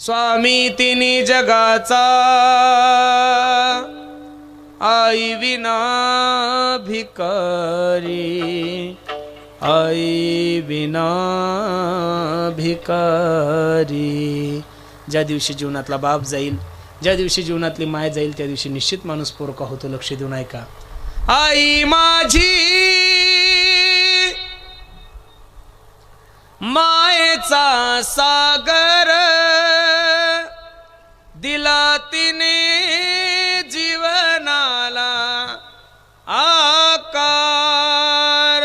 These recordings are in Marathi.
स्वामी तिनी जगाचा आई विना भिकारी आई विना भिकारी. ज्या दिवशी जीवनातला बाप जाईल ज्या दिवशी जीवनातली माय जाईल त्या दिवशी निश्चित माणूस पोरका होतो लक्ष देऊन ऐका आई माझी मायेचा सागर तिने जीवनाला आकार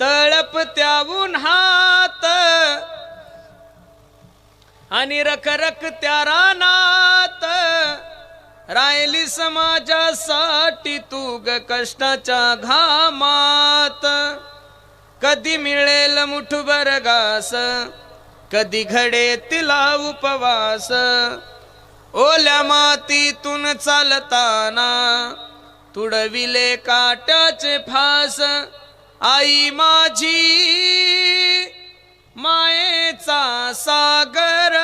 तळप त्याहून हात आणि रखरख त्या रानात राहिली समाजासाठी तू ग कष्टाच्या घामात. कधी मिळेल मुठभर घास कधी घडे तिला उपवास. ओल्या मातीतून चालताना तुडविले काट्याचे फास. आई माझी मायेचा सागर.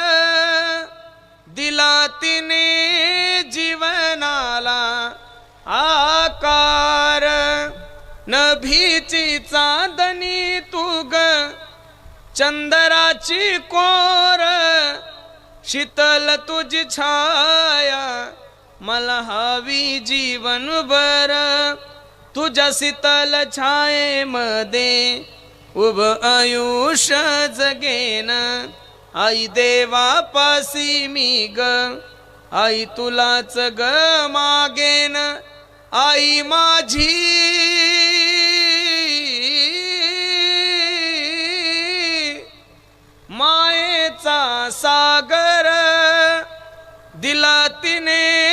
दिला तिने जीवनाला आकार. नभीची चांदणी तुग. चंदराची कोर शीतल तुझी छाया मला हवी जीवन बर तुझ्या शीतल छायेमध्ये उभ आयुष्य जगेन. आई देवापासी मी ग आई तुलाच ग मागेन. आई माझी मायेचा साग दिला